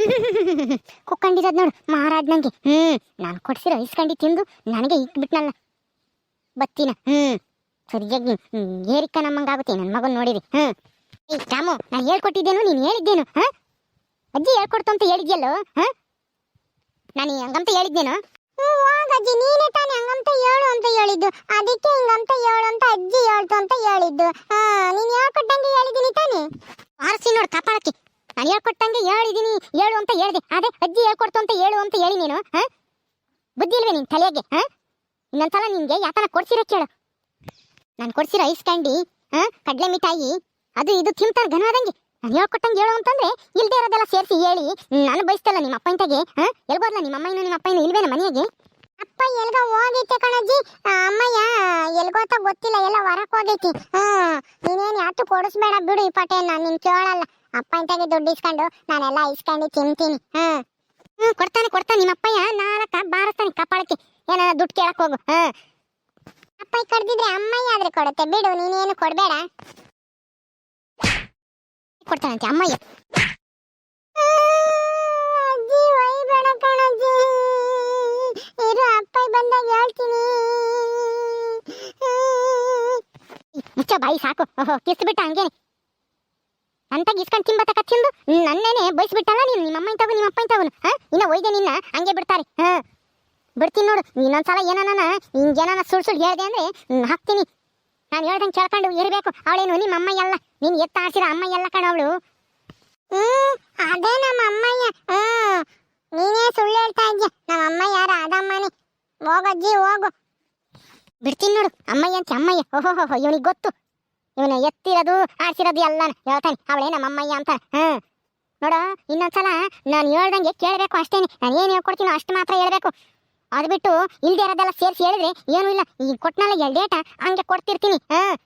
ಕುಕ್ಕಂಡಿರೋದ್ ನೋಡು, ಮಹಾರಾಜ್ ನಂಗೆ. ಹ್ಮ್, ನಾನು ಕೊಡ್ಸಿರೋ ಇಸ್ಕಂಡಿ ತಿಂದು ನನಗೆ ಇಕ್ಬಿಟ್ನಲ್ಲ ಬತ್ತಿನ? ಹ್ಮ್. ಸರಿಯಾಗಿ ಏರಿಕ ನಮ್ಮಂಗಾಗುತ್ತೆ ನನ್ನ ಮಗನ್ ನೋಡಿರಿ. ಹ್ಮ್. ಏ, ರಾಮು, ನಾನು ಹೇಳ್ಕೊಟ್ಟಿದ್ದೇನು, ನೀನು ಹೇಳಿದ್ದೇನು, ಹ? ಅಜ್ಜಿ ಹೇಳ್ಕೊಡ್ತು ಅಂತ ಹೇಳಿದ್ಯಲ್ಲೋ, ಹ? ನಾನು ಹಂಗಂತ ಹೇಳಿದ್ದೇನು? ಅಜ್ಜಿ, ನೀನೇ ತಾನೇ ಹಂಗಂತ ಹೇಳು ಅಂತ ಹೇಳಿದ್ದು. ಅದಕ್ಕೆ ಹಿಂಗಂತ ಹೇಳು ಅಂತ ಅಜ್ಜಿ ಹೇಳ್ತು ಅಂತ ಹೇಳಿದ್ದು. ಹಾ, ನೀನು ಹೇಳ್ಕೊಟ್ಟಂಗೆ ಹೇಳಿದ್ದೀನಿ ತಾನೇ? ಆರಿಸಿ ನೋಡು ಕಪಾಳಕ್ಕೆ ನಾನು ಹೇಳ್ಕೊಟ್ಟಂಗೆ ಹೇಳಿದೀನಿ, ಹೇಳು ಅಂತ ಹೇಳಿದೆ. ಅದೇ ಅಜ್ಜಿ ಹೇಳ್ಕೊಡ್ತು ಅಂತ ಹೇಳು ಅಂತ ಹೇಳಿ ನೀನು, ಹ? ಬುದ್ಧಿ ಇಲ್ವೇ ನಿನ್ ತಲೆಗೆ, ಹ? ಇನ್ನೊಂದ್ಸಲ ನಿನ್ಗೆ ಯಾತನ ಕೊಡ್ಸಿರೋ ಕೇಳು. ನಾನು ಕೊಡ್ಸಿರೋ ಐಸ್ ಕ್ಯಾಂಡಿ, ಹ? ಕಡಲೆ ಮಿಠಾಯಿ, ಅದು ಇದು ತಿಂತಾರ ಘನವಾದಂಗೆ ನಾನು ಹೇಳ್ಕೊಟ್ಟಂಗೆ ಹೇಳು ಅಂತಂದ್ರೆ ಇಲ್ದೇ ಇರೋದೆಲ್ಲ ಸೇರಿಸಿ ಹೇಳಿ. ನಾನು ಬಯಸ್ತಲ್ಲ ನಿಮ್ಮ ಅಪ್ಪ ಇಂತಾಗೆ ಹ? ಎಲ್ಬೋದ್ಲ ನಿಮ್ಮ ಅಮ್ಮ ಇನ್ನೂ ನಿಮ್ಮ ಅಪ್ಪ ಇನ್ನೂ ಇಲ್ವೇನ ಮನೆಗೆ? ಅಪ್ಪ, ಎಲ್ಗ ಹೋಗೈತೆ ಕಣಜ್ಜಿ. ಅಮ್ಮಯ್ಯ ಎಲ್ಗೋತ ಗೊತ್ತಿಲ್ಲ, ಎಲ್ಲ ಹೊರಕ್ ಹೋಗೈತಿ. ಹ್ಮ್, ನೀನೇನ್ ಯಾತು ಕೊಡಿಸ್ಬೇಡ ಬಿಡು ಈ ಪಟೆ ನಾನು ನಿನ್ ಕೇಳಲ್ಲ. ಅಪ್ಪ ಇಂತಾಗೆ ದುಡ್ಡು ಇಸ್ಕೊಂಡು ನಾನೆಲ್ಲ ಇಸ್ಕೊಂಡು ತಿಂತೀನಿ. ಹ್ಮ್. ಹ್ಮ್, ಕೊಡ್ತಾನೆ ಕೊಡ್ತಾನೆ ನಿಮ್ಮ ಅಪ್ಪಯ್ಯ ನಾಲ್ಕ ಬಾರಿಸ್ತಾನೆ ಕಪಾಳಕ್ಕೆ ಏನಾರ ದುಡ್ಡು ಕೇಳಕ್ ಹೋಗು. ಹ್ಮ್. ಅಪ್ಪ ಕಡ್ದಿದ್ರೆ ಅಮ್ಮಯ್ಯ ಆದ್ರೆ ಕೊಡುತ್ತೆ. ಬಿಡು, ನೀನೇನು ಕೊಡ್ಬೇಡ. ಕೊಡ್ತಾನಂತೆ ಅಮ್ಮಯ್ಯ. ಬಾಯಿ ಸಾಕು. ಓಹೋ ಕಿಸ್ಬಿಟ್ಟ ಹಂಗೇನೆ. ಅಂತ ಗಿಸ್ಕೊಂಡ್ ತಿಂಬತಕ್ಕ ತಿಂದು ನನ್ನೇನೆ ಬಯಸ್ಬಿಟ್ಟಲ್ಲ ನೀನು ನಿಮ್ಮ ಅಮ್ಮ ಇಂತವು ನಿಮ್ಮ ಅಪ್ಪ ಇಂತವನು ಹಾ? ಇನ್ನ ಒಯ್ದೆ ನಿನ್ನ ಹಂಗೆ ಬಿಡ್ತಾರೆ. ಹಾ? ಬಿಡ್ತೀನಿ ನೋಡು ಇನ್ನೊಂದ್ಸಲ ಏನಾನ ಹಿಂಗೇನಾನ ಸುಳ್ ಸುಳ್ ಹೇಳ್ದೆ ಅಂದ್ರೆ ಹ್ಮ್, ಹಾಕ್ತೀನಿ. ನಾನು ಹೇಳ್ದಂಗೆ ಕೇಳ್ಕೊಂಡು ಇರಬೇಕು. ಅವಳೇನು ನಿಮ್ಮ ಅಮ್ಮಯ್ಯ ಅಲ್ಲ ನೀನು ಎತ್ತ ಆಡ್ಸಿರೋ ಅಮ್ಮಯ್ಯ ಅಲ್ಲ ಕಣ ಅವಳು. ಹ್ಮ್ ಅದೇ ನಮ್ಮ ಅಮ್ಮಯ್ಯ. ಹ್ಮ್ ನೀನೇ ಸುಳ್ಳು ಹೇಳ್ತಾ ಇದ್ಯ? ನಮ್ಮ ಅಮ್ಮ ಯಾರ? ಅದಮ್ಮನೆ ಹೋಗಜ್ಜಿ ಹೋಗು. ಬಿಡ್ತೀನಿ ನೋಡು ಅಮ್ಮಯ್ಯ ಅಂತ ಅಮ್ಮಯ್ಯ. ಓಹೋ ಇವನಿಗೆ ಗೊತ್ತು. ಇವನು ಎತ್ತಿರೋದು, ಆಡ್ಸಿರೋದು ಎಲ್ಲ ಹೇಳ್ತಾನೆ ಅವಳೇ ನಮ್ಮಮ್ಮಯ್ಯ ಅಂತ. ಹ್ಞೂ ನೋಡ, ಇನ್ನೊಂದ್ಸಲ ನಾನು ಹೇಳ್ದಂಗೆ ಕೇಳಬೇಕು ಅಷ್ಟೇನೆ. ನಾನು ಏನು ಹೇಳ್ಕೊಡ್ತೀನೋ ಅಷ್ಟು ಮಾತ್ರ ಹೇಳ್ಬೇಕು. ಅದು ಬಿಟ್ಟು ಇಲ್ಲದೆ ಇರೋದೆಲ್ಲ ಸೇರಿಸಿ ಹೇಳಿದ್ರೆ ಏನೂ ಇಲ್ಲ. ಈಗ ಕೊಟ್ನಲ್ಲ ಎರಡು ಡೇಟ ಹಂಗೆ ಕೊಡ್ತಿರ್ತೀನಿ. ಹ್ಮ್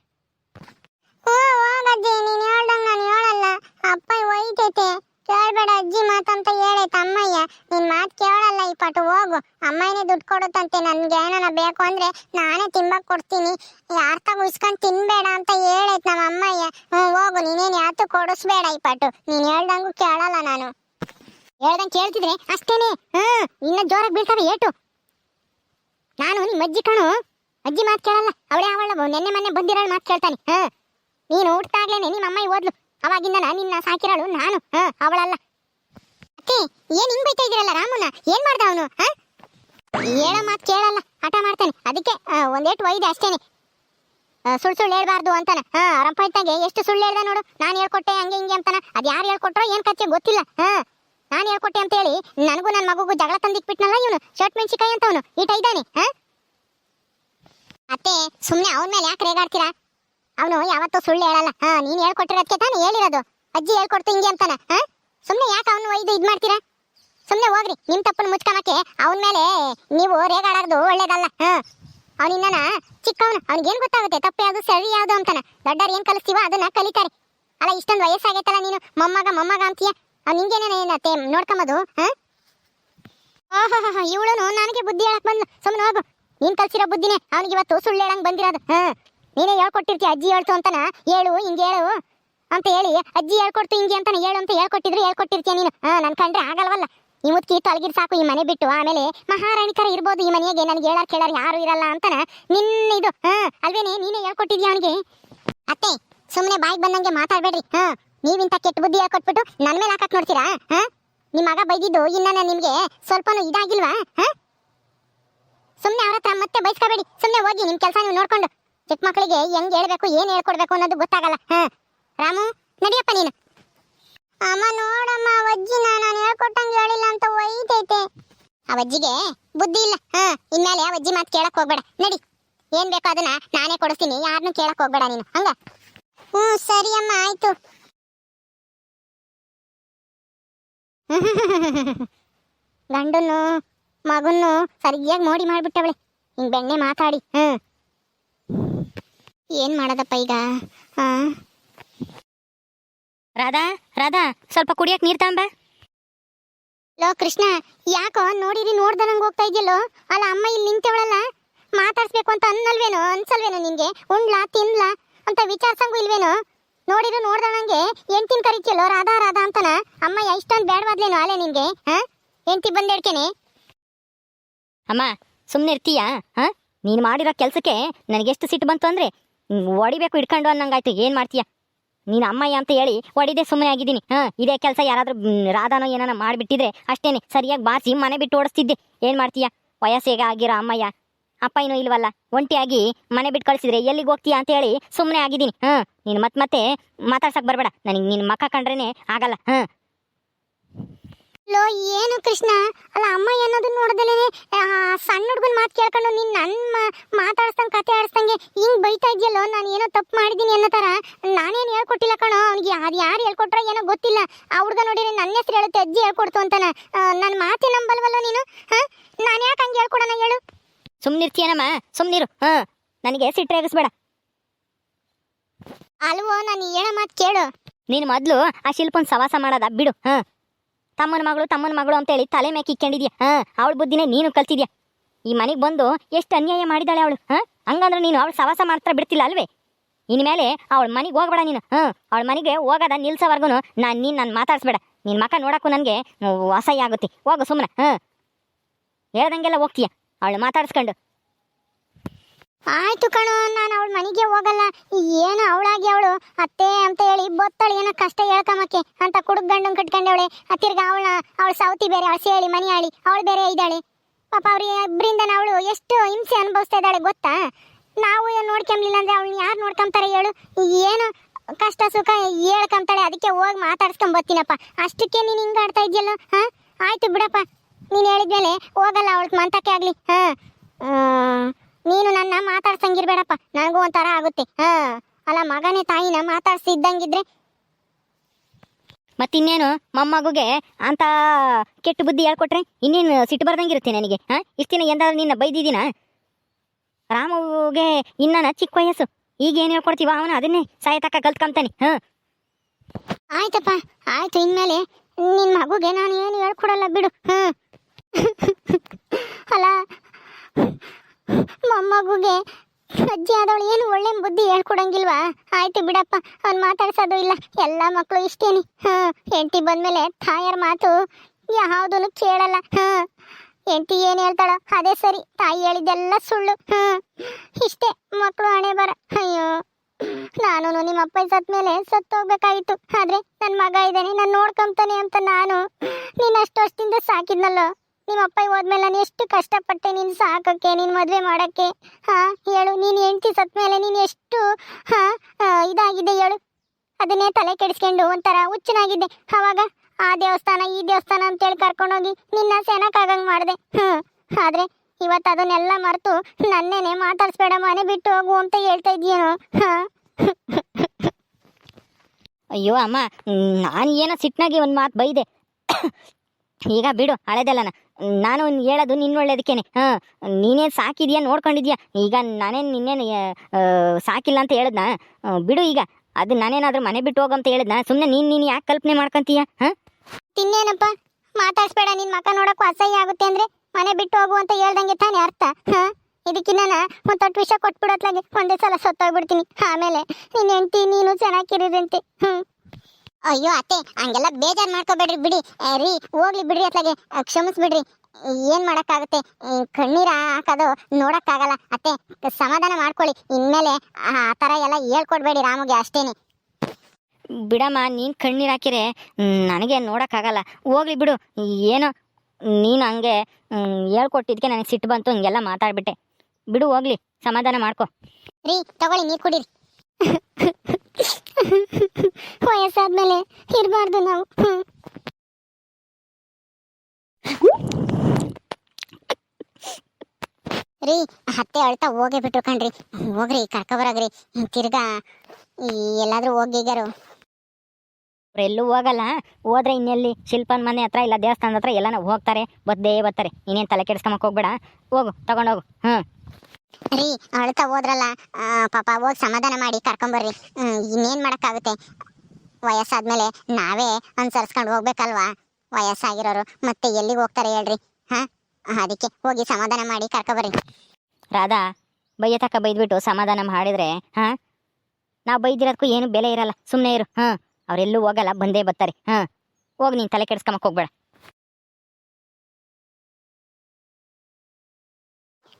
ಹೋಗಜ್ಜಿ ನೀನು ಹೇಳ್ದಂಗೆ ನಾನು ಹೇಳಲ್ಲ. ಅಪ್ಪ ಒಯ್ತೈತೆ ಕೇಳ್ಬೇಡ ಅಜ್ಜಿ ಮಾತಂತ ಹೇಳೈತೆ ಅಮ್ಮಯ್ಯ ನಿನ್ ಮಾತು ಕೇಳಲ್ಲ ಈ ಪಟು ಹೋಗು ಅಮ್ಮಯ್ಯನೇ ದುಡ್ಡು ಕೊಡುತ್ತಂತೆ. ನನ್ಗೆ ಏನಾನ ಬೇಕು ಅಂದ್ರೆ ನಾನೇ ತಿಂಬಕ್ ಕೊಡ್ತೀನಿ. ಯಾರ ತಗ ತಿನ್ಬೇಡ ಅಂತ ಹೇಳೈತ್ ನಮ್ಮ ಅಮ್ಮಯ್ಯ. ಹ್ಞೂ, ಹೋಗು, ನೀನೇನು ಯಾತು ಕೊಡಿಸ್ಬೇಡ ಈ ಪಾಟು. ನೀನ್ ಹೇಳ್ದಂಗೂ ಕೇಳಲ್ಲ ನಾನು. ಹೇಳ್ದಂಗೆ ಕೇಳ್ತಿದ್ರೆ ಅಷ್ಟೇನೆ. ಹ್ಮ್ ಇನ್ನ ಜೋರಾಗಿ ಬೀಳ್ತಾವೆ, ಏಟು. ನಾನು ನಿಮ್ಮ ಅಜ್ಜಿ ಕಣು. ಅಜ್ಜಿ ಮಾತು ಕೇಳಲ್ಲ. ಅವಳೇ ಅವಳ. ನೆನ್ನೆ ಮೊನ್ನೆ ಬಂದಿರೋಳು ಮಾತು ಕೇಳ್ತಾನೆ. ಹಾ ನೀನು ಹುಟ್ಟಾಗ್ಲೇನೆ ನಿಮ್ಮ ಅಮ್ಮ ಓದ್ಲು. ಅವಾಗಿಂದ ನಾನು ನಿನ್ನ ಸಾಕಿರೋಳು ನಾನು. ಹ ಅವಳಲ್ಲ. ಅತ್ತೆ, ಏನ್ ಹಿಂಗ್ ಬೈತಾ ಇದ್ದೀರಲ್ಲ ರಾಮುನ? ಏನ್ ಮಾಡ್ದ ಅವನು? ಹ ಹೇಳೋ ಮಾತು ಕೇಳಲ್ಲ, ಹಠ ಮಾಡ್ತಾನೆ. ಅದಕ್ಕೆ ಒಂದೇಟು ಒಯ್ದೆ ಅಷ್ಟೇನೆ. ಸುಳ್ಳು ಸುಳ್ ಸುಳ್ಳು ಹೇಳ್ಬಾರ್ದು ಅಂತಾನೆ. ಹಾ ರಂಪ ಇದ್ದಂಗೆ ಎಷ್ಟು ಸುಳ್ಳು ಹೇಳ್ದೆ ನೋಡು. ನಾನು ಹೇಳ್ಕೊಟ್ಟೆ, ಹಂಗೆ ಹಿಂಗೆ ಅಂತಾನೆ. ಅದು ಯಾರು ಹೇಳ್ಕೊಟ್ರೋ ಏನು ಕಚ್ಚೆ ಗೊತ್ತಿಲ್ಲ. ಹಾ, ನಾನು ಹೇಳ್ಕೊಟ್ಟೆ ಅಂತ ಹೇಳಿ ನನಗೂ ನನ್ನ ಮಗುಗೂ ಜಗಳ ತಂದಿಕ್ಬಿಟ್ನಲ್ಲ ಇವನು. ಶರ್ಟ್ ಮೆಣಸಿಕಾಯಿ ಅಂತವನು. ಈಟ ಇದ್ದಾನೆ. ಹಾ? ಅತ್ತೆ ಸುಮ್ಮನೆ ಅವನ ಮೇಲೆ ಯಾಕೆ ರೇಗಾಡ್ತೀರಾ? ಅವನು ಯಾವತ್ತೂ ಸುಳ್ಳು ಹೇಳಲ್ಲ. ಹಾ, ನೀನು ಹೇಳ್ಕೊಟ್ಟಿರೋದಕ್ಕೆ ತಾನೇ ಹೇಳಿರೋದು. ಅಜ್ಜಿ ಹೇಳ್ಕೊಡ್ತು ಹಿಂಗೆ ಅಂತಾನೆ. ಹಾ? ಸುಮ್ಮನೆ ಯಾಕೆ ಅವನು ಒಯ್ದು ಇದ್ ಮಾಡ್ತೀರಾ ಸುಮ್ಮನೆ ಹೋಗ್ರಿ, ನಿಮ್ ತಪ್ಪನ್ನು ಮುಚ್ಕೊಳಕ್ಕೆ ಅವನ ಮೇಲೆ ನೀವು ರೇಗಾಡೋದು ಒಳ್ಳೇದಲ್ಲ, ಹಾ? ಅವನಿನ್ನ ಚಿಕ್ಕವನು ಅವ್ನಿಗೇನ್ ಗೊತ್ತಾಗುತ್ತೆ? ತಪ್ಪು ಯಾವುದು, ಸರಿ ಯಾವುದು ಅಂತಾನ. ದೊಡ್ಡವ್ರು ಏನು ಕಲಿಸ್ತೀವೋ ಅದನ್ನ ಕಲಿತಾರೆ. ಅಲ್ಲ, ಇಷ್ಟೊಂದು ವಯಸ್ಸಾಗೈತಲ್ಲ ನೀನು? ಮೊಮ್ಮಗ ಮೊಮ್ಮಗ ಅಂತೀಯ? ಅವ್ನು ನಿಂಗೇನೇನತ್ತೆ ನೋಡ್ಕೊಂಬದು, ಹಾ? ಓಹೋ ಇವಳು ನನಗೆ ಬುದ್ಧಿ ಹೇಳಕ್ ಬಂದು ಸುಮ್ಮನೆ ಹೋಗು. ನೀನು ಕಲ್ಸಿರೋ ಬುದ್ಧಿನೇ ಅವನಿಗೆ ಇವತ್ತು ಸುಳ್ಳು ಹೇಳಂಗ್ ಬಂದಿರೋದು, ಹಾಂ? ನೀನೇ ಹೇಳ್ಕೊಟ್ಟಿರ್ತೀಯ, ಅಜ್ಜಿ ಹೇಳ್ತು ಅಂತಾನ? ಹೇಳು, ಹಿಂಗೆ ಹೇಳು ಅಂತ ಹೇಳಿ, ಅಜ್ಜಿ ಹೇಳ್ಕೊಡ್ತು, ಹಿಂಗೆ ಅಂತಾನೆ? ಹೇಳು ಅಂತ ಹೇಳ್ಕೊಟ್ಟಿದ್ರು, ಹೇಳ್ಕೊಟ್ಟಿರ್ತೀಯ ನೀನು? ಹಾ ನನ್ನ ಕಂಡ್ರೆ ಆಗಲ್ವಲ್ಲ? ಈ ಮುತ್ಕಿ ತೊಲಗಿರ್ ಸಾಕು ಈ ಮನೆ ಬಿಟ್ಟು ಆಮೇಲೆ ಮಹಾರಾಣಿ ತರ ಇರ್ಬೋದು ಈ ಮನೆಗೆ. ನನಗೆ ಹೇಳಾರ್ ಕೇಳಾರ ಯಾರು ಇರಲ್ಲ ಅಂತಾನ ನಿನ್ನ ಇದು. ಹಾ, ಅಲ್ವೇನೆ? ನೀನೇ ಹೇಳ್ಕೊಟ್ಟಿದ್ಯಾ ಅವನಿಗೆ? ಅತ್ತೆ ಸುಮ್ಮನೆ ಬಾಯ್ ಬಂದಂಗೆ ಮಾತಾಡ್ಬೇಡ್ರಿ. ಹಾ, ನೀವಿಂತ ಕೆಟ್ಟ ಬುದ್ಧಿ ಹೇಳ್ಕೊಟ್ಬಿಟ್ಟು ನನ್ ಮೇಲೆ ಹಾಕಕ್ ನೋಡ್ತೀರಾ? ಹಾ, ನಿಮ್ ಮಗ ಬೈದಿದ್ದು ಇನ್ನ ನಿಮ್ಗೆ ಸ್ವಲ್ಪನೂ ಇದಾಗಿಲ್ವಾ? ಹಾ? ಸುಮ್ನೆ ಅವ್ರ ಹತ್ರ ಮತ್ತೆ ಬೈಸ್ಕೋಬೇಡಿ. ಸುಮ್ನೆ ಹೋಗಿ ನಿಮ್ ಕೆಲಸ ನೀವು ನೋಡ್ಕೊಂಡು. ಚಿಕ್ಕ ಮಕ್ಕಳಿಗೆ ಹೆಂಗ್ ಹೇಳ್ಬೇಕು, ಏನ್ ಹೇಳ್ಕೊಡ್ಬೇಕು ಅನ್ನೋದು ಗೊತ್ತಾಗಲ್ಲ. ಹಾ, ರಾಮು, ನಡಿಯಪ್ಪ ನೀನು. ಅಮ್ಮ, ನೋಡಮ್ಮ ಅಜ್ಜಿ ನಾನು ಹೇಳ್ಕೊಟ್ಟಂಗೆ ಹೇಳಿಲ್ಲ ಅಂತ ಒಯ್ತೈತೆ. ಅವಜ್ಜಿಗೆ ಬುದ್ಧಿ ಇಲ್ಲ. ಹಾ, ಇನ್ಮೇಲೆ ಅವಜ್ಜಿ ಮಾತು ಕೇಳಕ್ ಹೋಗ್ಬೇಡ. ನಡಿ. ಏನ್ ಬೇಕೋ ಅದನ್ನ ನಾನೇ ಕೊಡಿಸ್ತೀನಿ. ಯಾರ್ನೂ ಕೇಳಕ್ ಹೋಗ್ಬೇಡ ನೀನು. ಹಂಗ? ಹ್ಞೂ, ಸರಿ ಅಮ್ಮ, ಆಯ್ತು. ಗಂಡನ್ನು, ಮಗನ್ನು ಸರಿಯಾಗಿ ಮೋಡಿ ಮಾಡ್ಬಿಟ್ಟವಳೆ. ಹಿಂಗ್ ಬೆಣ್ಣೆ ಮಾತಾಡಿ. ಹ್ಮ್. ಏನ್ ಮಾಡೋದಪ್ಪ ಈಗ? ಹಾ? ರಾಧಾ ರಾಧಾ ಸ್ವಲ್ಪ ಕುಡಿಯಕ್ ನೀರ್ ತಾಂಬ. ಲೋ ಕೃಷ್ಣ ಯಾಕೋ ನೋಡಿರಿ ನೋಡ್ದಂಗ್ ಹೋಗ್ತಾ ಇದೆಯಲ್ಲೋ? ಅಲ್ಲ ಅಮ್ಮ ಇಲ್ಲಿ ನಿಂತವಳಲ್ಲ ಮಾತಾಡ್ಸ್ಬೇಕು ಅಂತ ಅನ್ನಲ್ವೇನೋ ಅನ್ಸಲ್ವೇನೋ ನಿನ್ಗೆ ಉಣ್ಲಾ ತಿನ್ಲಾ ಅಂತ ವಿಚಾರ್ಸಂಗೂ ಇಲ್ವೇನೋ? ನೋಡಿದ್ರು ನೋಡ್ದಣಂಗೆ ಎಂತಿನ ಕರಿತಿಯಲ್ಲೋ ರಾಧಾ ರಾಧಾ ಅಂತನ? ಅಮ್ಮ ಇಷ್ಟೊಂದು ಬೇಡವಾದ್ಲೇನು ಆಲೆ ನಿನ್ಗೆ ಹಾ? ಎಂತಿ ಬಂದೇಡ್ಕೇನೆ ಅಮ್ಮ ಸುಮ್ಮನೆ ಇರ್ತೀಯಾ? ಹಾ? ನೀನು ಮಾಡಿರೋ ಕೆಲಸಕ್ಕೆ ನನಗೆಷ್ಟು ಸಿಟ್ಟು ಬಂತು ಅಂದರೆ ಹೊಡಿಬೇಕು ಇಟ್ಕೊಂಡು ಅನ್ನಂಗಾಯ್ತು. ಏನು ಮಾಡ್ತೀಯ? ನೀನು ಅಮ್ಮಯ್ಯ ಅಂತ ಹೇಳಿ ಒಡಿದೆ ಸುಮ್ಮನೆ ಆಗಿದ್ದೀನಿ. ಹಾಂ, ಇದೇ ಕೆಲಸ ಯಾರಾದ್ರೂ ರಾಧಾನೋ ಏನಾನ ಮಾಡಿಬಿಟ್ಟಿದ್ರೆ ಅಷ್ಟೇನೆ. ಸರಿಯಾಗಿ ಬಾರಿಸಿ ಮನೆ ಬಿಟ್ಟು ಓಡಿಸ್ತಿದ್ದೆ. ಏನು ಮಾಡ್ತೀಯ? ವಯಸ್ಸೇಗ ಆಗಿರೋ ಅಮ್ಮಯ್ಯ. ಅಪ್ಪ ಏನೋ ಇಲ್ವಲ್ಲ? ಒಂಟಿಯಾಗಿ ಮನೆ ಬಿಟ್ಟು ಕಳಿಸಿದ್ರೆ ಎಲ್ಲಿಗೆ ಹೋಗ್ತೀಯಾ ಅಂತ ಹೇಳಿ ಸುಮ್ಮನೆ ಆಗಿದ್ದೀನಿ. ಹಾಂ, ನೀನು ಮತ್ತೆ ಮತ್ತೆ ಮಾತಾಡ್ಸಕ್ ಬರಬೇಡ. ನನಗೆ ನಿನ್ನ ಮಕ್ಕ ಕಂಡ್ರೇನೆ ಆಗಲ್ಲ. ಹಾಂ. ಲೋ ಏನು ಕೃಷ್ಣ? ಅಲ್ಲ ಅಮ್ಮ ಅನ್ನೋದು ನೋಡ್ದಲೇ ಸಣ್ಣ ಹುಡುಗನ ಮಾತು ಕೇಳ್ಕೊಂಡು ನೀನ್ ನನ್ನ ಮಾತಾಡ್ಸ್ದಂಗೆ ಕತೆ ಆಡಿಸ್ದಂಗೆ ಹಿಂಗ್ ಬೈತಾ ಇದೆಯಲ್ಲೋ ನಾನು ಏನೋ ತಪ್ಪು ಮಾಡಿದ್ದೀನಿ ಅನ್ನೋ ಥರ. ನಾನೇನು ಹೇಳ್ಕೊಟ್ಟಿಲ್ಲ ಕಣೋ ಅವ್ನಿಗೆ ಅದು ಯಾರು ಹೇಳ್ಕೊಟ್ರ ಏನೋ ಗೊತ್ತಿಲ್ಲ. ಆ ಹುಡುಗ ನೋಡಿದ್ರೆ ನನ್ನ ಹೆಸರು ಹೇಳುತ್ತೆ ಅಜ್ಜಿ ಹೇಳ್ಕೊಡ್ತು ಅಂತಾನ. ನನ್ನ ಮಾತೇ ನಂಬಲ್ವಲ್ಲ ನೀನು? ಹಾ? ನಾನು ಯಾಕೆ ಹಂಗೆ ಹೇಳ್ಕೊಡೋಣ ಹೇಳು? ಸುಮ್ಮನಿರ್ತೀಯನಮ್ಮ ಸುಮ್ಮನಿರು ಹಾಂ ನನಗೆ ಸಿಟ್ರೇಗಿಸ್ಬೇಡ ಅಲ್ವೋ ನಾನು ಹೇಳೋ ಮಾತು ಕೇಳು. ನೀನು ಮೊದಲು ಆ ಶಿಲ್ಪನ ಸವಾಸ ಮಾಡೋದ ಬಿಡು. ಹಾಂ. ತಮ್ಮನ ಮಗಳು ತಮ್ಮನ ಮಗಳು ಅಂತ ಹೇಳಿ ತಲೆ ಮೇಲೆ ಇಕ್ಕೊಂಡಿದ್ಯಾ ಹಾಂ, ಅವಳ ಬುದ್ಧಿನೇ ನೀನು ಕಲ್ತಿದ್ಯಾ? ಈ ಮನೆಗೆ ಬಂದು ಎಷ್ಟು ಅನ್ಯಾಯ ಮಾಡಿದಾಳೆ ಅವಳು, ಹಾ? ಹಂಗಂದ್ರೆ ನೀನು ಅವಳು ಸವಾಸ ಮಾಡ್ತಾ ಬಿಡ್ತಿಲ್ಲ ಅಲ್ವೇ? ಇನ್ಮೇಲೆ ಅವಳ ಮನೆಗೆ ಹೋಗ್ಬೇಡ ನೀನು, ಹಾಂ? ಅವಳ ಮನೆಗೆ ಹೋಗದ ನಿಲ್ಸೋವರೆಗೂ ನಾನು ನೀನು ನಾನು ಮಾತಾಡಿಸ್ಬೇಡ. ನಿನ್ನ ಮಕ್ಕ ನೋಡಕ್ಕೂ ನನಗೆ ಅಸಹ್ಯ ಆಗುತ್ತೆ. ಹೋಗು ಸುಮ್ಮನೆ ಹಾ? ಹೇಳ್ದಂಗೆಲ್ಲ ಹೋಗ್ತೀಯ? ಅವಳು ಮಾತಾಡ್ಸ್ಕೊಂಡು. ಆಯ್ತು ಕಣೋ, ನಾನು ಅವಳ ಮನೆಗೆ ಹೋಗಲ್ಲ. ಏನು ಅವಳಾಗಿ ಅವಳು? ಅತ್ತೆ ಬೊತ್ತಳು ಏನೋ ಕಷ್ಟ ಹೇಳ್ಕಮಕ್ಕೆ ಅಂತ ಕುಡುಗ್ ಗಂಡನ್ ಕಟ್ಕೊಂಡವಳೆ. ತಿರ್ಗ ಅವಳ ಅವಳ ಸೌತಿ ಬೇರೆ, ಅವಳ ಸೇಳಿ ಮನಿ ಆಳಿ ಅವಳು ಬೇರೆ ಇದ್ದಾಳೆ. ಪಾಪ ಅವ್ರ ಇಬ್ಬರಿಂದ ಅವಳು ಎಷ್ಟು ಹಿಂಸೆ ಅನುಭವಿಸ್ತಾ ಇದ್ದಾಳೆ ಗೊತ್ತಾ? ನಾವು ಏನ್ ನೋಡ್ಕೊಂಬಲಿಲ್ಲ ಅಂದ್ರೆ ಅವಳನ್ನ ಯಾರು ನೋಡ್ಕೊಂತಾರೆ ಹೇಳು? ಏನು ಕಷ್ಟ, ಸುಖ ಹೇಳ್ಕೊಂತಾಳೆ ಅದಕ್ಕೆ ಹೋಗಿ ಮಾತಾಡ್ಸ್ಕೊಂಡ್ ಬರ್ತೀನಪ್ಪ ಅಷ್ಟಕ್ಕೆ ನೀನು ಹಿಂಗೆ ಆಡ್ತಾ ಇದೆಯಲ್ಲ, ಹಾ? ಆಯ್ತು ಬಿಡಪ್ಪ. ನೀನು ಹೇಳಿದ್ಮೇಲೆ ಹೋಗಲ್ಲ, ಅವಳ ಮಂತಕ್ಕೆ ಆಗಲಿ, ಹಾ? ನೀನು ನನ್ನ ಮಾತಾಡ್ಸಂಗಿರ್ಬೇಡಪ್ಪ. ನನಗೂ ಒಂಥರ ಆಗುತ್ತೆ, ಹಾ? ಅಲ್ಲ, ಮಗನೇ ತಾಯಿನ ಮಾತಾಡ್ಸಿದ್ದಂಗಿದ್ರೆ? ಮತ್ತಿನ್ನೇನು, ಮೊಮ್ಮಗುಗೆ ಅಂತ ಕೆಟ್ಟ ಬುದ್ಧಿ ಹೇಳ್ಕೊಟ್ರೆ ಇನ್ನೇನು ಸಿಟ್ಟು ಬರ್ದಂಗಿರುತ್ತೆ ನನಗೆ, ಹಾಂ? ಇಷ್ಟು ಎಂದಾದ್ರೂ ನಿನ್ನ ಬೈದಿದ್ದೀನ? ರಾಮುಗೆ ಇನ್ನನ ಚಿಕ್ಕ ವಯಸ್ಸು, ಈಗ ಏನು ಹೇಳ್ಕೊಡ್ತೀವ ಅವನು ಅದನ್ನೇ ಸಾಯತಕ್ಕ ಕಲ್ತ್ಕೊಂತಾನೆ, ಹಾಂ? ಆಯ್ತಪ್ಪ, ಆಯ್ತು, ಇನ್ಮೇಲೆ ನಿನ್ನ ಮಗುಗೆ ನಾನು ಏನು ಹೇಳ್ಕೊಡಲ್ಲ ಬಿಡು, ಹಾ? ಅಲ್ಲ, ಮೊಮ್ಮಗುಗೆ ಅಜ್ಜಿ ಆದವಳು ಏನು ಒಳ್ಳೆ ಬುದ್ಧಿ ಹೇಳ್ಕೊಡಂಗಿಲ್ವಾ? ಆಯ್ತು ಬಿಡಪ್ಪ, ಅವ್ನು ಮಾತಾಡ್ಸೋದು ಇಲ್ಲ. ಎಲ್ಲ ಮಕ್ಕಳು ಇಷ್ಟೇನಿ. ಹಾ, ಹೆಂಡತಿ ಬಂದಮೇಲೆ ತಾಯರ ಮಾತು ಯಾವುದನ್ನು ಕೇಳಲ್ಲ. ಹಾಂ, ಹೆಂಡತಿ ಏನು ಹೇಳ್ತಾಳೋ ಅದೇ ಸರಿ. ತಾಯಿ ಹೇಳಿದ್ದೆಲ್ಲ ಸುಳ್ಳು. ಹಾಂ, ಇಷ್ಟೇ. ಮಕ್ಕಳು ಹಣೆ ಬರ ಅಯ್ಯೋ ನಾನು ನಿಮ್ಮ ಅಪ್ಪ ಸತ್ ಮೇಲೆ ಸತ್ತೋಗ್ಬೇಕಾಗಿತ್ತು ಆದ್ರೆ ನನ್ನ ಮಗ ಇದ್ದಾನೆ, ನಾನು ನೋಡ್ಕೊಂತಾನೆ ಅಂತ ನಾನು ನೀನು ಅಷ್ಟು ವರ್ಷದಿಂದ ಸಾಕಿದ್ನಲ್ಲೋ. ನಿಮ್ಮ ಅಪ್ಪ ಹೋದ್ಮೇಲೆ ನಾನು ಎಷ್ಟು ಕಷ್ಟಪಟ್ಟೆ, ನೀನು ಸಾಕಕ್ಕೆ, ನೀನ್ ಮದುವೆ ಮಾಡಕ್ಕೆ. ಹಾ, ಹೇಳು, ನೀನ್ ಹೆಂಡತಿ ಸತ್ ಮೇಲೆ ನೀನ್ ಎಷ್ಟು, ಹಾ ಇದಾಗಿದೆ ಹೇಳು. ಅದನ್ನೇ ತಲೆ ಕೆಡಿಸ್ಕೊಂಡು ಒಂಥರ ಹುಚ್ಚನಾಗಿದ್ದೆ. ಅವಾಗ ಆ ದೇವಸ್ಥಾನ, ಈ ದೇವಸ್ಥಾನ ಅಂತೇಳಿ ಕರ್ಕೊಂಡೋಗಿ ನಿನ್ನ ಸೆನಕ್ಕಾಗಂಗ್ ಮಾಡಿದೆ. ಹ್ಮ್, ಆದ್ರೆ ಇವತ್ತು ಅದನ್ನೆಲ್ಲ ಮರೆತು ನನ್ನೇನೆ ಮಾತಾಡಿಸ್ಬೇಡ ಮನೆ ಬಿಟ್ಟು ಹೋಗು ಅಂತ ಹೇಳ್ತಾ ಇದೀಯೇನೋ ಹಾ. ಅಯ್ಯೋ ಅಮ್ಮ ನಾನು ಏನೋ ಸಿಟ್ನಾಗಿ ಒಂದು ಮಾತು ಬೈದೆ. ಈಗ ಬಿಡು, ಹಳೆದಲ್ಲನ. ನಾನು ಹೇಳೋದು ನಿನ್ನ ಒಳ್ಳೇದಕ್ಕೇನೆ ಹಾಂ, ನೀನೇನು ಸಾಕಿದ್ಯಾ ನೋಡ್ಕೊಂಡಿದ್ಯಾ? ಈಗ ನಾನೇನು ನಿನ್ನೇನು ಸಾಕಿಲ್ಲ ಅಂತ ಹೇಳದ್ನ? ಬಿಡು ಈಗ. ಅದು ನಾನೇನಾದ್ರೂ ಮನೆ ಬಿಟ್ಟು ಹೋಗಂತ ಹೇಳಿದ್ನ? ಸುಮ್ಮನೆ ನೀನು ನೀನು ಯಾಕೆ ಕಲ್ಪನೆ ಮಾಡ್ಕೊಂತೀಯ? ಹಾಂ? ತಿನ್ನೇನಪ್ಪ ಮಾತಾಡ್ಸ್ಬೇಡ, ನಿನ್ ಮಕ್ಕ ನೋಡಕ್ಕೂ ಅಸಹ್ಯ ಆಗುತ್ತೆ ಅಂದ್ರೆ ಮನೆ ಬಿಟ್ಟು ಹೋಗು ಅಂತ ಹೇಳ್ದಂಗೆ ತಾನೇ ಅರ್ಥ? ಹಾ? ಇದಕ್ಕಿನ್ನ ತೊಟ್ಟು ವಿಷಯ ಕೊಟ್ಬಿಡೋತ್ಲಾಗೆ ಒಂದೇ ಸಲ ಸತ್ತೋಗ್ಬಿಡ್ತೀನಿ. ಆಮೇಲೆ ನಿನ್ ಹೆಂಡತಿ ನೀನು ಚೆನ್ನಾಗಿರಿದಂತೆ. ಹ್ಮ್. ಅಯ್ಯೋ ಅತ್ತೆ ಹಂಗೆಲ್ಲ ಬೇಜಾರ್ ಮಾಡ್ಕೋಬೇಡ್ರಿ ಬಿಡಿ. ರೀ ಹೋಗ್ಲಿ ಬಿಡ್ರಿ ಅತ್ಲಾಗೆ. ಕ್ಷಮಿಸ್ಬಿಡ್ರಿ. ಏನ್ ಮಾಡಕ್ಕಾಗುತ್ತೆ? ಕಣ್ಣೀರ ಹಾಕೋದು ನೋಡಕ್ಕಾಗಲ್ಲ. ಅತ್ತೆ ಸಮಾಧಾನ ಮಾಡ್ಕೊಳ್ಳಿ. ಇನ್ಮೇಲೆ ಆ ಥರ ಎಲ್ಲ ಹೇಳ್ಕೊಡ್ಬೇಡಿ ರಾಮುಗೆ ಅಷ್ಟೇನೆ. ಬಿಡಮ್ಮ ನೀನು ಕಣ್ಣೀರು ಹಾಕಿರೆ ನನಗೆ ನೋಡೋಕ್ಕಾಗಲ್ಲ. ಹೋಗ್ಲಿ ಬಿಡು. ಏನೋ ನೀನು ಹಂಗೆ ಹೇಳ್ಕೊಟ್ಟಿದ್ಕೆ ನನಗೆ ಸಿಟ್ಟು ಬಂತು ಹಿಂಗೆಲ್ಲ ಮಾತಾಡ್ಬಿಟ್ಟೆ. ಬಿಡು ಹೋಗ್ಲಿ. ಸಮಾಧಾನ ಮಾಡ್ಕೊ. ರೀ ತಗೊಳ್ಳಿ ನೀರು ಕುಡೀರಿ. ವಯಸ್ಸಾದ್ಮೇಲೆ ಇರಬಾರ್ದು ನಾವು. ರೀ, ಹತ್ತೆ ಅಳ್ತಾ ಹೋಗೇ ಬಿಟ್ರು ಕಣ್ರಿ. ಹೋಗ್ರಿ, ಕರ್ಕೊಬರಾಗ್ರಿ. ತಿರ್ಗಾ ಎಲ್ಲಾದ್ರೂ ಹೋಗಿಗಾರು ಎಲ್ಲೂ ಹೋಗಲ್ಲ. ಹೋದ್ರೆ ಇನ್ನೆಲ್ಲಿ? ಶಿಲ್ಪನ್ ಮನೆ ಹತ್ರ ಇಲ್ಲ, ದೇವಸ್ಥಾನದ ಹತ್ರ ಎಲ್ಲಾನು ಹೋಗ್ತಾರೆ, ಬದ್ದೇ ಬರ್ತಾರೆ ಇನ್ನೇನು ತಲೆ ಕೆಡಿಸ್ಕೊಂಬಕ್ ಹೋಗ್ಬೇಡ. ಹೋಗು ತಗೊಂಡೋಗು ಹ್ಞೂ ರೀ ಅಳ್ತಾ ಹೋದ್ರಲ್ಲ ಪಾಪ ಹೋಗಿ ಸಮಾಧಾನ ಮಾಡಿ ಕರ್ಕೊಂಬರ್ರಿ. ಇನ್ನೇನ್ ಮಾಡಕ್ಕಾಗುತ್ತೆ? ವಯಸ್ಸಾದ್ಮೇಲೆ ನಾವೇ ಅನುಸರಿಸ್ಕೊಂಡು ಹೋಗ್ಬೇಕಲ್ವಾ? ವಯಸ್ಸಾಗಿರೋರು ಮತ್ತೆ ಎಲ್ಲಿಗೆ ಹೋಗ್ತಾರೆ ಹೇಳ್ರಿ, ಹಾ? ಅದಕ್ಕೆ ಹೋಗಿ ಸಮಾಧಾನ ಮಾಡಿ ಕರ್ಕೊಬರ್ರಿ. ರಾಧಾ, ಬೈಯ ತಕ್ಕ ಬೈದ್ಬಿಟ್ಟು ಸಮಾಧಾನ ಮಾಡಿದ್ರೆ, ಹಾಂ? ನಾವು ಬೈದಿರೋದಕ್ಕೂ ಏನು ಬೆಲೆ ಇರಲ್ಲ ಸುಮ್ಮನೆ ಇರು, ಹಾ? ಅವರೆಲ್ಲೂ ಹೋಗಲ್ಲ, ಬಂದೇ ಬರ್ತಾರೆ, ಹಾಂ? ಹೋಗಿ ನೀನು ತಲೆ ಕೆಡಿಸ್ಕೊಂಬಕ್ಕೆ ಹೋಗ್ಬೇಡ.